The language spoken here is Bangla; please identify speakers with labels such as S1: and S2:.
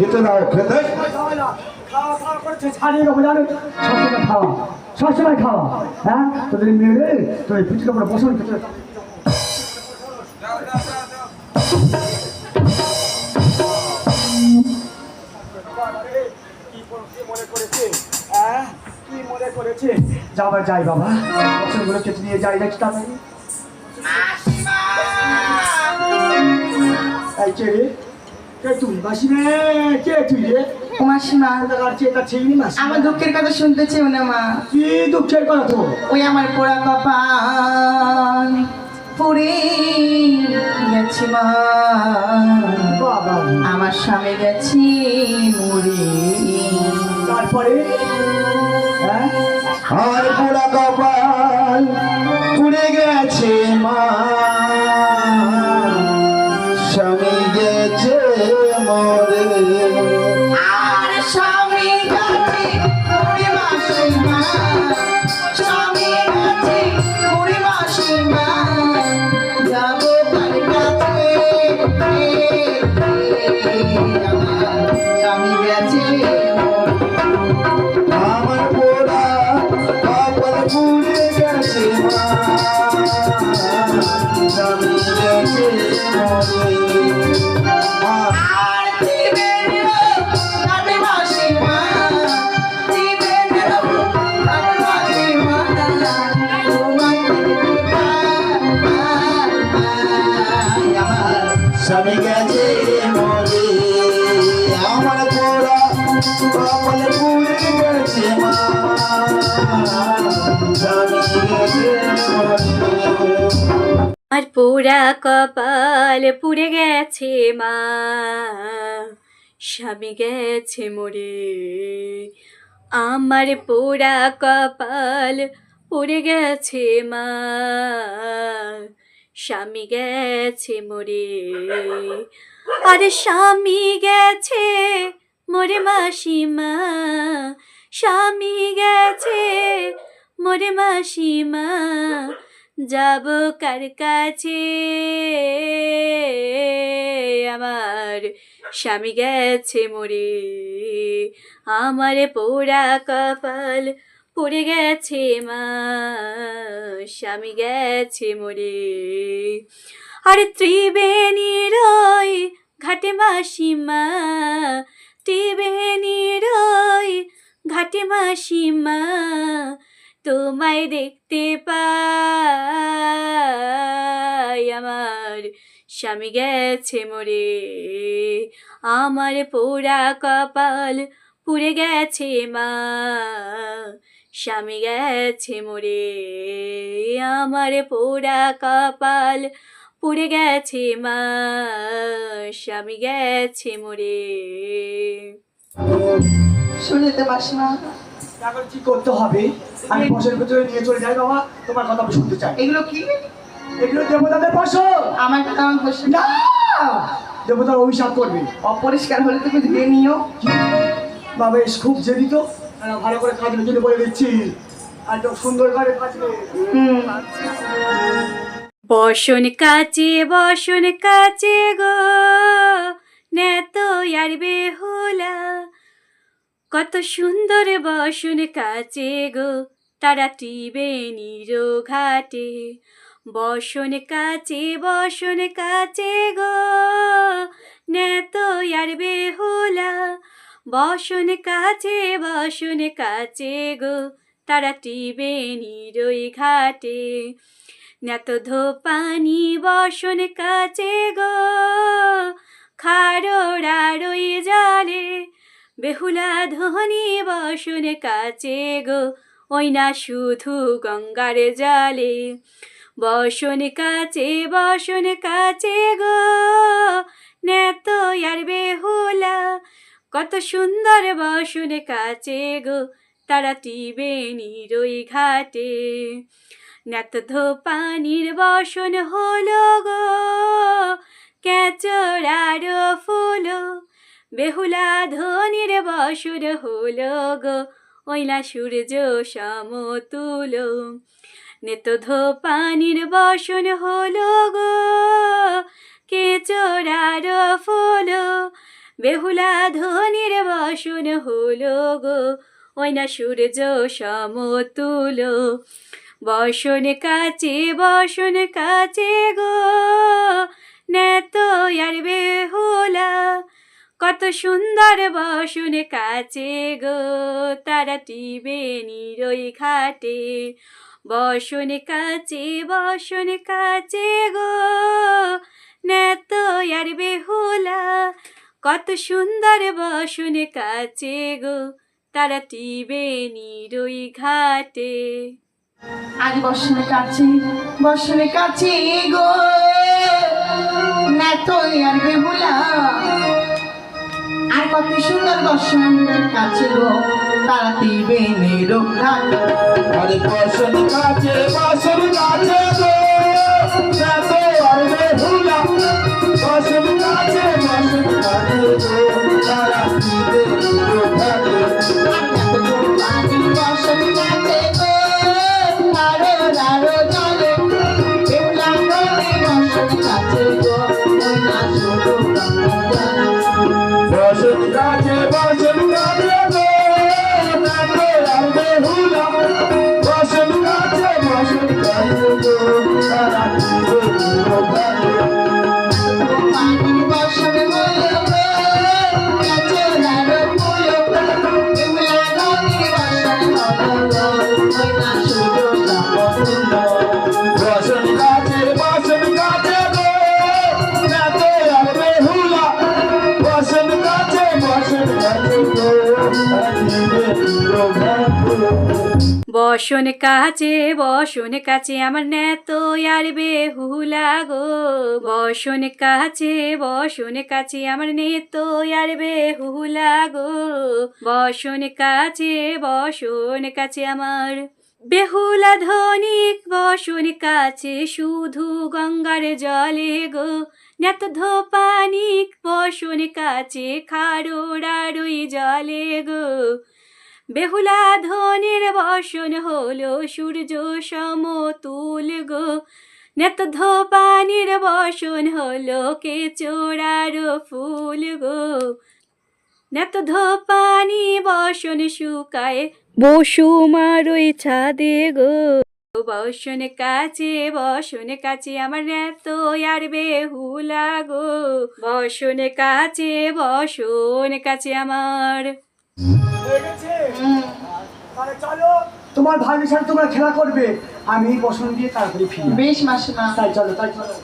S1: খেতে দাও খেতে
S2: খাওয়া না, খাওয়া খাওয়া করছে ছাড়িয়ে দেবো জানো সবসময় খাওয়া সবসময় খাওয়া হ্যাঁ তোদের মেয়ে রে এই পিঠের উপরে বসুন খেতে? কি করেছে যাবার যাই বাবা বছরগুলো কেটে নিয়ে যাই দেখছি তাড়াতাড়ি এই রে কে তুই রে কে তুই রে?
S3: ও মাসিমা
S2: কোথাকার চেতা ছিলি মাসি
S3: আমার দুঃখের কথা শুনতে চেও না মা।
S2: কি দুঃখের কথা তো?
S3: ওই আমার পোড়া কপাল গেছে মা।
S2: বাবা
S3: আমার স্বামী গেছে মরে।
S2: তারপরে? হ্যাঁ?
S1: আর পুরা কপাল পুড়ে গেছে মা।
S3: আর স্বামী
S1: আর পোড়া কপাল পুড়ে গেছে মা। স্বামী গেছে মোরে।
S4: আমার পোড়া কপাল পুড়ে গেছে মা। স্বামী গেছে মোরে। আর স্বামী গেছে মোরে মাসিমা, স্বামী গেছে। মোরে মাসিমা, যাব কার কাছে? আমার স্বামী গেছে মোরে। আমার পোড়া কপাল পড়ে গেছে মা, স্বামী গেছে মোরে। আর ত্রিবেণী ওই ঘাটে মাসিমা ত্রিবেণীর ওই ঘাটে মাসিমা, তোমায় দেখতে পাই। আমার স্বামী গেছে মোরে, আমার পোড়া কপাল পুড়ে গেছে মা। স্বামী গেছে মোরে, আমার পোড়া কপাল পুড়ে গেছে মা। স্বামী গেছে মোরে।
S3: শুনেতে মাসিমা
S2: এখন কি করতে হবে? আমি বসের ভিতরে নিয়ে চলে যাই বাবা তোমার কথা আমি শুনতে চাই।
S3: এগুলো কি?
S2: এগুলো দেবতাদের ফসল।
S3: আমার কথা আমার
S2: না! দেবতার অভিশাপ করবে।
S3: অপরিষ্কার হলে তুমি ধুয়ে নিও।
S2: বাবা এস খুব জেদি তো ভালো করে কাজের জন্য বলে দিচ্ছি। আর তো সুন্দর করে
S3: হুম।
S4: বসন কাচে বসন কাচে গো। নেত আর বেহুলা কত সুন্দর বসন কাচে গো তারা টিবে নিরো ঘাটে বসন কাছে বসন কাছে গো নেত আর বেহুলা। বসন কাছে, বসন কাচে গো তারা নিরোই ঘাটে নেত ধোপানি, বসন কাছে গো খারোড়া রই জালে বেহুলা ধ্বনি বসন কাচে গো, ওই না শুধু গঙ্গার জালে। বসন কাচে বসন কাচে গো, নেত আর বেহুলা, কত সুন্দর বসন কাচে গো, তারা টিবে নিরই ঘাটে। নেত পানির বসন হলো গো, কেচড়ার ফুল বেহুলা ধনির বসুর হল গো ওইলা সূর্য সমতুল নেত পানির বসন হল গো কেচড়ার ফুল। বেহুলা ধ্বনির বসন হল গো ওই না সূর্য সমতুল বসন কাছে বসন কাছে গো, নেত আর বেহুলা কত সুন্দর বসন কাছে গো, তারা টিবে নিরই ঘাটে। বসন কাছে বসন কাছে গো, নেত আর বেহুলা। কত সুন্দর বসন কাছে গো, তারা টিবে নিরই ঘাটে।
S3: আজ বসনে কাছে বসনে কাছে গো না তো আর বেহুলা। আর কত সুন্দর বসনের কাছে গো, তারা দিবে নিরোঘাট
S1: আরে বসন কাছে বসন কাছে বেহুলা বসন বসন কাছে
S3: বসন কাছে
S4: আমার নেত আর বেহুলা গো বসন কাছে বসন কাছে আমার নেত আর বেহুলা গো বসন কাছে বসন কাছে আমার বেহুলা ধনিক, বসন কাছে শুধু গঙ্গার জলে গো। নেত ধোপানিক বসন কাছে খারোড়ারই জলে গো। বেহুলা ধনের বসন হলো সূর্য সমতুল গো। নেত ধোপানির বসন হলো কে চোরার ফুল গো। নেত ধোপানি বসন শুকায় বসুমারই ছাদে গো। বসন কাছে বসন কাছে আমার নেত আর বেহুলা গো বসন কাছে বসন কাছে আমার।
S2: হয়ে গেছে? তাহলে চলো। তোমার ভাইয়ের সাথে তোমরা খেলা করবে। আমি বসন দিয়ে তাড়াতাড়ি ফিরি।
S3: বেশ
S2: তাই চলো তাই চলো।